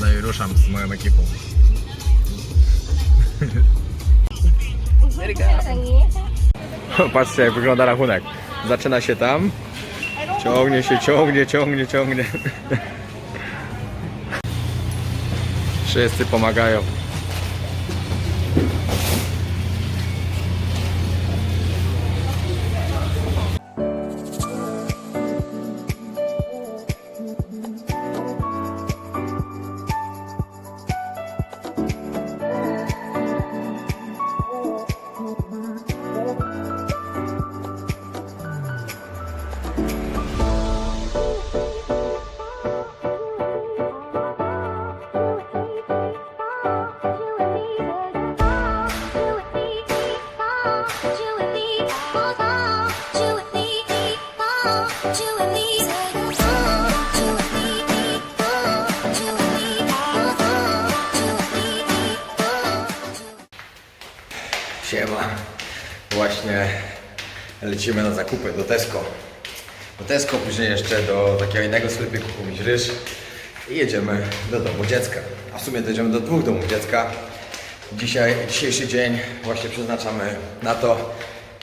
No i ruszam z moją ekipą. Patrzcie jak wygląda rachunek. Zaczyna się tam. Ciągnie się, ciągnie, ciągnie, ciągnie. Wszyscy pomagają. Siema. Właśnie lecimy na zakupy do Tesco. Do Tesco, później jeszcze do takiego innego sklepiku kupić ryż i jedziemy do domu dziecka. A w sumie to jedziemy do dwóch domów dziecka. Dzisiaj, dzisiejszy dzień właśnie przeznaczamy na to.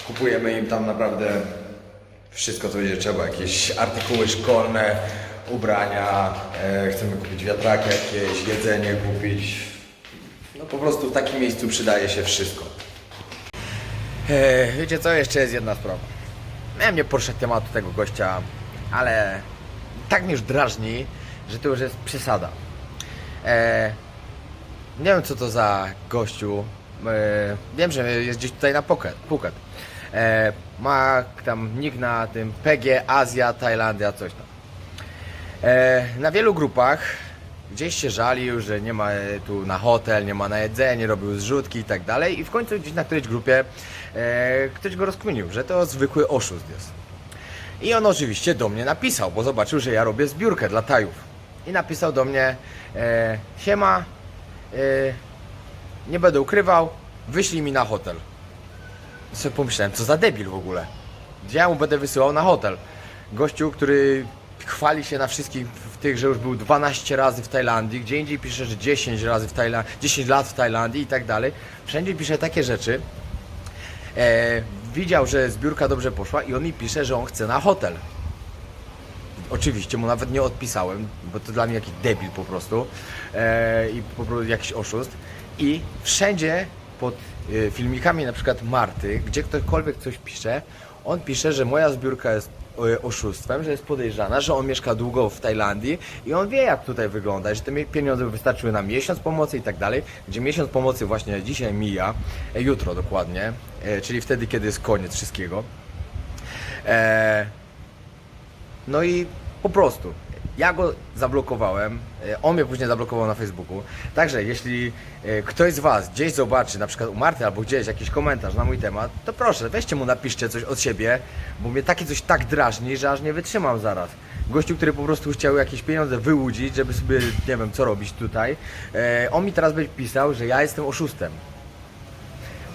Kupujemy im tam naprawdę wszystko, co będzie trzeba. Jakieś artykuły szkolne, ubrania, e, chcemy kupić wiatraki jakieś, jedzenie kupić. No po prostu w takim miejscu przydaje się wszystko. E, wiecie co, jeszcze jest jedna sprawa. Miałem nie poruszać tematu tego gościa, ale tak mnie już drażni, że to już jest przesada. E, nie wiem co to za gościu. E, wiem, że jest gdzieś tutaj na. Phuket. E, ma tam nick na tym PG, Azja, Tajlandia, coś tam. E, na wielu grupach gdzieś się żalił, że nie ma e, tu na hotel, nie ma na jedzenie, robił zrzutki i tak dalej. I w końcu gdzieś na którejś grupie e, ktoś go rozkminił, że to zwykły oszust jest. I on oczywiście do mnie napisał, bo zobaczył, że ja robię zbiórkę dla Tajów. I napisał do mnie, e, siema, e, nie będę ukrywał, wyślij mi na hotel. Sobie pomyślałem, co za debil w ogóle. Gdzie ja mu będę wysyłał na hotel? Gościu, który chwali się na wszystkich w tych, że już był 12 razy w Tajlandii, gdzie indziej pisze, że 10 razy w Tajlandii, 10 lat w Tajlandii i tak dalej. Wszędzie pisze takie rzeczy. E, widział, że zbiórka dobrze poszła i on mi pisze, że on chce na hotel. Oczywiście mu nawet nie odpisałem, bo to dla mnie jakiś debil po prostu e, i po prostu jakiś oszust. I wszędzie pod filmikami na przykład Marty, gdzie ktokolwiek coś pisze, on pisze, że moja zbiórka jest e, oszustwem, że jest podejrzana, że on mieszka długo w Tajlandii i on wie jak tutaj wygląda, że te pieniądze wystarczyły na miesiąc pomocy i tak dalej, gdzie miesiąc pomocy właśnie dzisiaj mija, e, jutro dokładnie, e, czyli wtedy, kiedy jest koniec wszystkiego. E, no i po prostu. Ja go zablokowałem, e, on mnie później zablokował na Facebooku. Także jeśli e, ktoś z Was gdzieś zobaczy, na przykład u Marty albo gdzieś jakiś komentarz na mój temat, to proszę, weźcie mu, napiszcie coś od siebie, bo mnie takie coś tak drażni, że aż nie wytrzymam zaraz. Gościu, który po prostu chciał jakieś pieniądze wyłudzić, żeby sobie, nie wiem, co robić tutaj, e, on mi teraz będzie pisał, że ja jestem oszustem.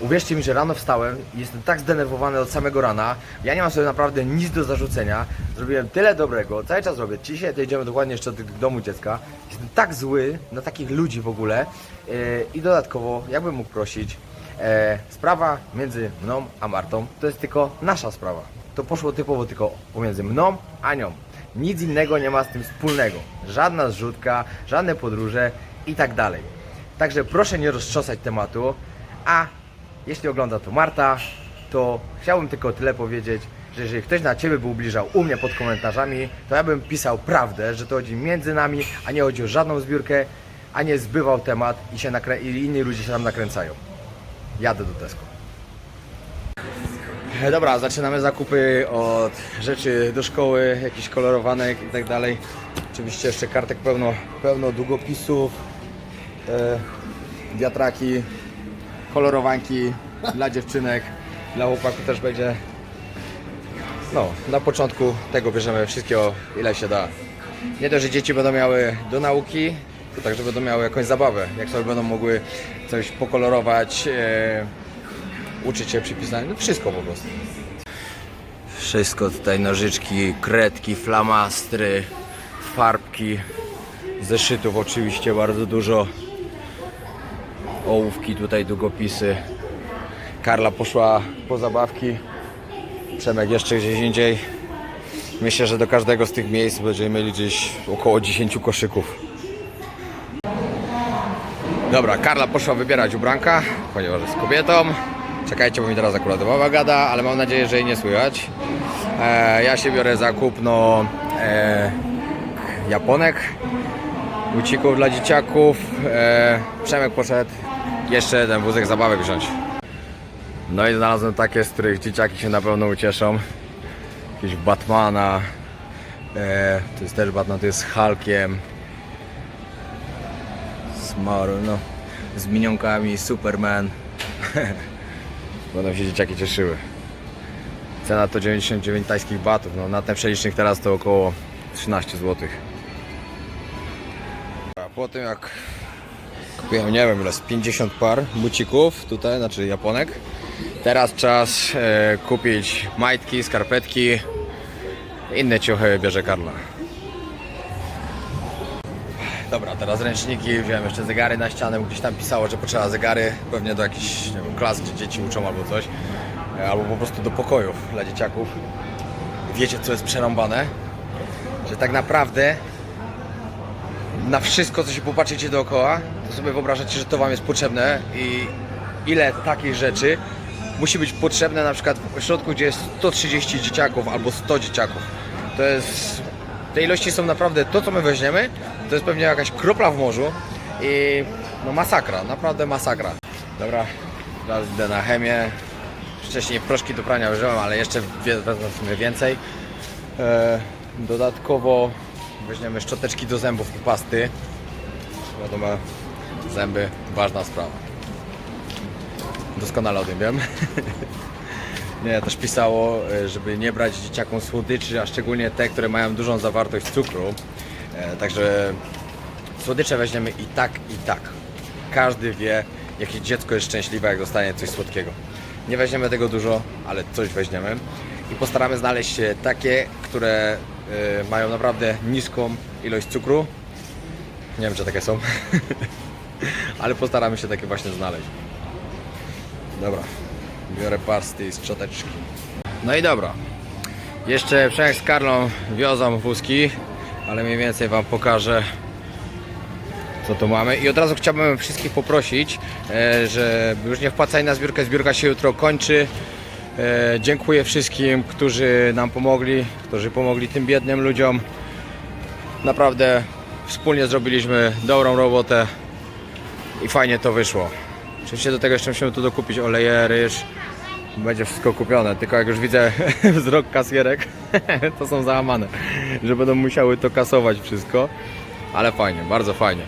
Uwierzcie mi, że rano wstałem i jestem tak zdenerwowany od samego rana. Ja nie mam sobie naprawdę nic do zarzucenia. Zrobiłem tyle dobrego, cały czas robię. Dzisiaj to idziemy dokładnie jeszcze do domu dziecka. Jestem tak zły na takich ludzi w ogóle. Yy, I dodatkowo, jakbym mógł prosić, e, sprawa między mną a Martą to jest tylko nasza sprawa. To poszło typowo tylko pomiędzy mną a nią. Nic innego nie ma z tym wspólnego. Żadna zrzutka, żadne podróże i tak dalej. Także proszę nie roztrzosać tematu, a jeśli ogląda to Marta, to chciałbym tylko tyle powiedzieć, że jeżeli ktoś na Ciebie by ubliżał u mnie pod komentarzami, to ja bym pisał prawdę, że to chodzi między nami, a nie chodzi o żadną zbiórkę, a nie zbywał temat i, się nakrę- i inni ludzie się tam nakręcają. Jadę do Tesco. E, Dobra, zaczynamy zakupy od rzeczy do szkoły, jakichś kolorowanek i tak dalej. Oczywiście jeszcze kartek pełno, pełno długopisów, e, wiatraki, kolorowanki dla dziewczynek, dla chłopaków też będzie. No, na początku tego bierzemy wszystkiego ile się da. Nie to, że dzieci będą miały do nauki, to także będą miały jakąś zabawę, jak sobie będą mogły coś pokolorować, e, uczyć się przypisania, no wszystko po prostu. Wszystko tutaj, nożyczki, kredki, flamastry, farbki, Zeszytów oczywiście bardzo dużo. Ołówki, tutaj długopisy. Karla poszła po zabawki. Przemek jeszcze gdzieś indziej. Myślę, że do każdego z tych miejsc będziemy mieli gdzieś około 10 koszyków. Dobra, Karla poszła wybierać ubranka, ponieważ jest kobietą. Czekajcie, bo mi teraz akurat baba gada, ale mam nadzieję, że jej nie słychać. E, ja się biorę za kupno e, japonek, bucików dla dzieciaków. E, Przemek poszedł jeszcze jeden wózek zabawek wziąć. No i znalazłem takie, z których dzieciaki się na pewno ucieszą. Jakieś Batmana. E, to jest też Batman, to jest z Hulkiem. Smaru, no. Z minionkami, Superman. Będą się dzieciaki cieszyły. Cena to 99 tajskich batów. No, na ten przelicznik teraz to około 13 zł. Po tym jak kupiłem, nie wiem ile, z 50 par bucików tutaj, znaczy japonek. Teraz czas e, kupić majtki, skarpetki, inne ciuchy bierze Karla. Dobra, teraz ręczniki, wziąłem jeszcze zegary na ścianę, gdzieś tam pisało, że potrzeba zegary, pewnie do jakichś nie wiem, klas, gdzie dzieci uczą albo coś, E, albo po prostu do pokojów dla dzieciaków. Wiecie, co jest przerąbane? Że tak naprawdę na wszystko, co się popatrzycie dookoła, to sobie wyobrażacie, że to Wam jest potrzebne i ile takich rzeczy musi być potrzebne na przykład w ośrodku, gdzie jest 130 dzieciaków albo 100 dzieciaków. To jest... Te ilości są naprawdę... To, co my weźmiemy, to jest pewnie jakaś kropla w morzu i no masakra, naprawdę masakra. Dobra, teraz idę na chemię. Wcześniej proszki do prania wziąłem, ale jeszcze wezmę więcej. E, dodatkowo weźmiemy szczoteczki do zębów i pasty. Wiadomo, zęby, ważna sprawa. Doskonale o tym wiem. Nie, też pisało, e, żeby nie brać dzieciakom słodyczy, a szczególnie te, które mają dużą zawartość cukru. E, Także słodycze weźmiemy i tak, i tak. Każdy wie, jakie dziecko jest szczęśliwe, jak dostanie coś słodkiego. Nie weźmiemy tego dużo, ale coś weźmiemy. I postaramy znaleźć się takie, które e, mają naprawdę niską ilość cukru. Nie wiem, czy takie są. ale postaramy się takie właśnie znaleźć. Dobra, biorę pasty i szczoteczki. No i dobra. Jeszcze Przemek z Karlą wiozą wózki, ale mniej więcej Wam pokażę co tu mamy. I od razu chciałbym wszystkich poprosić, e, że już nie wpłacaj na zbiórkę, zbiórka się jutro kończy. E, Dziękuję wszystkim, którzy nam pomogli, którzy pomogli tym biednym ludziom. Naprawdę wspólnie zrobiliśmy dobrą robotę i fajnie to wyszło. Oczywiście do tego jeszcze musimy tu dokupić oleje, ryż. Będzie wszystko kupione, tylko jak już widzę wzrok kasjerek, to są załamane, że będą musiały to kasować wszystko. Ale fajnie, bardzo fajnie.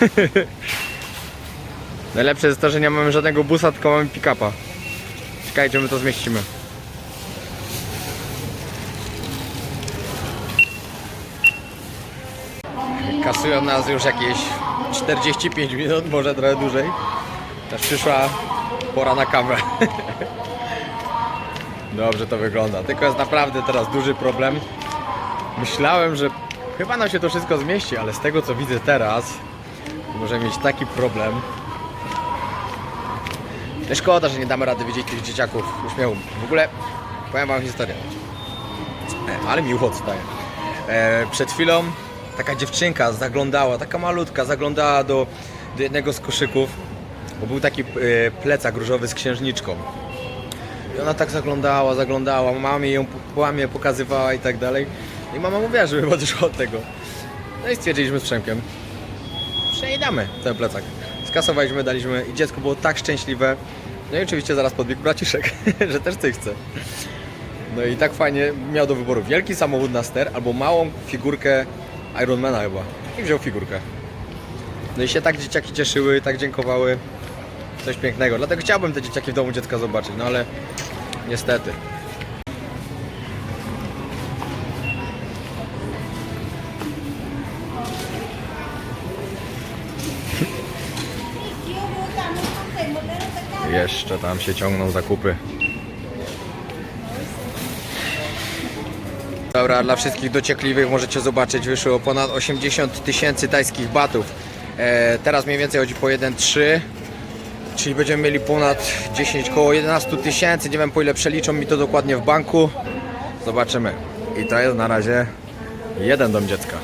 Najlepsze jest to, że nie mamy żadnego busa, tylko mamy pick-upa. Czekajcie, my to zmieścimy. Kasują nas już jakieś 45 minut, może trochę dłużej. Też przyszła pora na kawę. Dobrze to wygląda. Tylko jest naprawdę teraz duży problem. Myślałem, że chyba nam się to wszystko zmieści, ale z tego co widzę teraz, możemy mieć taki problem. Szkoda, że nie damy rady widzieć tych dzieciaków uśmiechu. W ogóle powiem wam historię. E, Ale miło odstaje. E, przed chwilą taka dziewczynka zaglądała, taka malutka, zaglądała do, do jednego z koszyków, bo był taki e, plecak różowy z księżniczką. I ona tak zaglądała, zaglądała, mamie ją mamie pokazywała i tak dalej. I mama mówiła, żeby odeszła od tego. No i stwierdziliśmy z Przemkiem, że nie damy ten plecak. Skasowaliśmy, daliśmy i dziecko było tak szczęśliwe. No i oczywiście zaraz podbiegł braciszek, że też coś chce. No i tak fajnie miał do wyboru wielki samochód na ster albo małą figurkę Ironmana chyba. I wziął figurkę. No i się tak dzieciaki cieszyły, tak dziękowały. Coś pięknego. Dlatego chciałbym te dzieciaki w domu dziecka zobaczyć, no ale niestety. Jeszcze tam się ciągną zakupy. Dobra, dla wszystkich dociekliwych możecie zobaczyć, wyszło ponad 80 tysięcy tajskich batów. E, teraz mniej więcej chodzi po 1,3, czyli będziemy mieli ponad 10, koło 11 tysięcy. Nie wiem po ile przeliczą mi to dokładnie w banku. Zobaczymy. I to jest na razie jeden dom dziecka.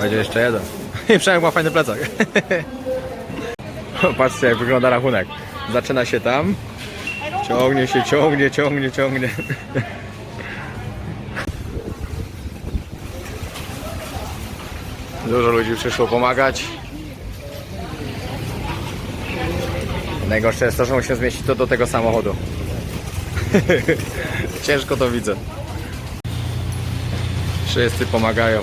Będzie jeszcze jeden. I Przemek ma fajny plecak. Patrzcie jak wygląda rachunek. Zaczyna się tam. Ciągnie się, ciągnie, ciągnie, ciągnie. Dużo ludzi przyszło pomagać. Najgorsze jest to, że musimy zmieścić to do tego samochodu. Ciężko to widzę. Wszyscy pomagają.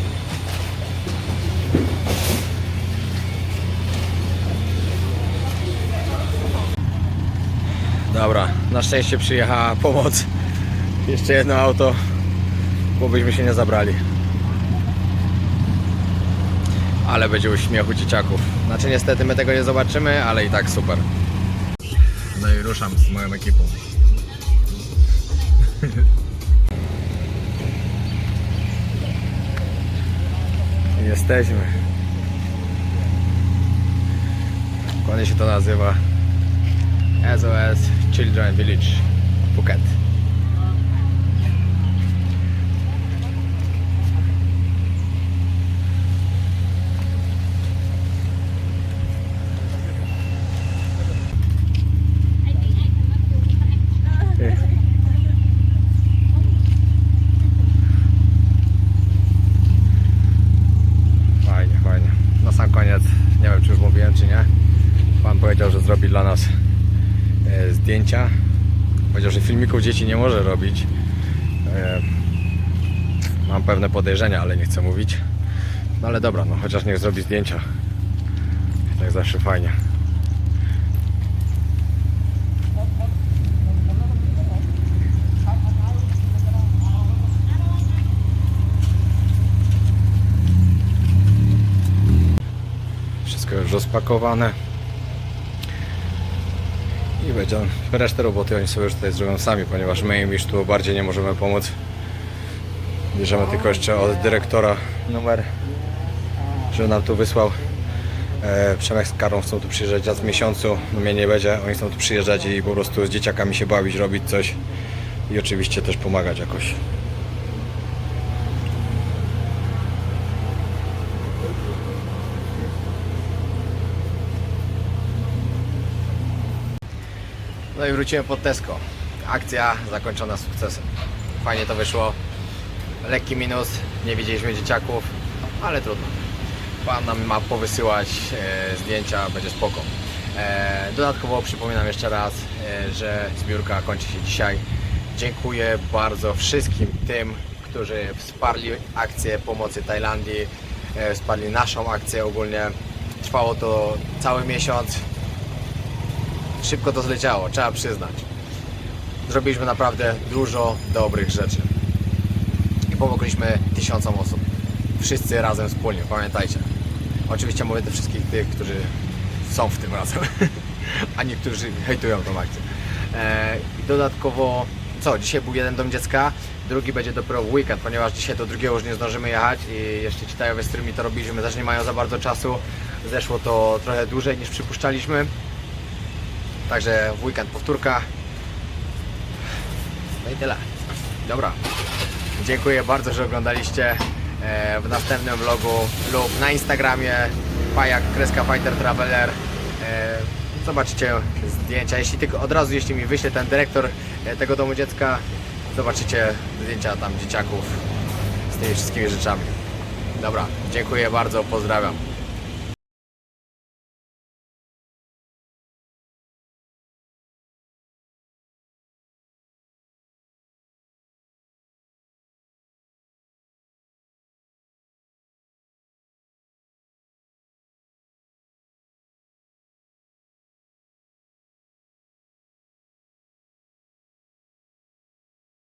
Dobra, na szczęście przyjechała pomoc. Jeszcze jedno auto, bo byśmy się nie zabrali. Ale będzie uśmiechu dzieciaków. Znaczy niestety my tego nie zobaczymy, ale i tak super. No i ruszam z moją ekipą. Jesteśmy. Dokładnie się to nazywa SOS Children Village Phuket. Fajnie, fajnie. Na sam koniec, nie wiem czy już mówiłem czy nie, pan powiedział, że zrobi dla nas e, zdjęcia. Powiedział, że filmików dzieci nie może robić. E, mam pewne podejrzenia, ale nie chcę mówić. No ale dobra, no chociaż niech zrobi zdjęcia. Tak zawsze fajnie. Wszystko już rozpakowane. I będzie resztę roboty oni sobie już tutaj zrobią sami, ponieważ my im już tu bardziej nie możemy pomóc. Bierzemy tylko jeszcze od dyrektora numer, że nam tu wysłał. E, Przemek z Karą chcą tu przyjeżdżać raz w miesiącu, no mnie nie będzie, oni chcą tu przyjeżdżać i po prostu z dzieciakami się bawić, robić coś i oczywiście też pomagać jakoś. No i wróciłem pod Tesco. Akcja zakończona sukcesem. Fajnie to wyszło. Lekki minus, nie widzieliśmy dzieciaków, ale trudno. Pan nam ma powysyłać e, zdjęcia, będzie spoko. E, dodatkowo przypominam jeszcze raz, e, że zbiórka kończy się dzisiaj. Dziękuję bardzo wszystkim tym, którzy wsparli akcję pomocy Tajlandii, e, wsparli naszą akcję ogólnie. Trwało to cały miesiąc, szybko to zleciało, trzeba przyznać. Zrobiliśmy naprawdę dużo dobrych rzeczy. I pomogliśmy tysiącom osób. Wszyscy razem wspólnie, pamiętajcie. Oczywiście mówię do wszystkich tych, którzy są w tym razem, a niektórzy hejtują tą akcję. E, I dodatkowo, co, dzisiaj był jeden dom dziecka, drugi będzie dopiero w weekend, ponieważ dzisiaj do drugiego już nie zdążymy jechać i jeszcze ci tajowie, z którymi to robiliśmy, też nie mają za bardzo czasu. Zeszło to trochę dłużej niż przypuszczaliśmy. Także w weekend powtórka. No i tyle. Dobra. Dziękuję bardzo, że oglądaliście e, w następnym vlogu lub na Instagramie Pajak Kreska Fighter Traveler. E, Zobaczycie zdjęcia. Jeśli tylko od razu, jeśli mi wyśle ten dyrektor e, tego domu dziecka, zobaczycie zdjęcia tam dzieciaków z tymi wszystkimi rzeczami. Dobra, dziękuję bardzo, pozdrawiam.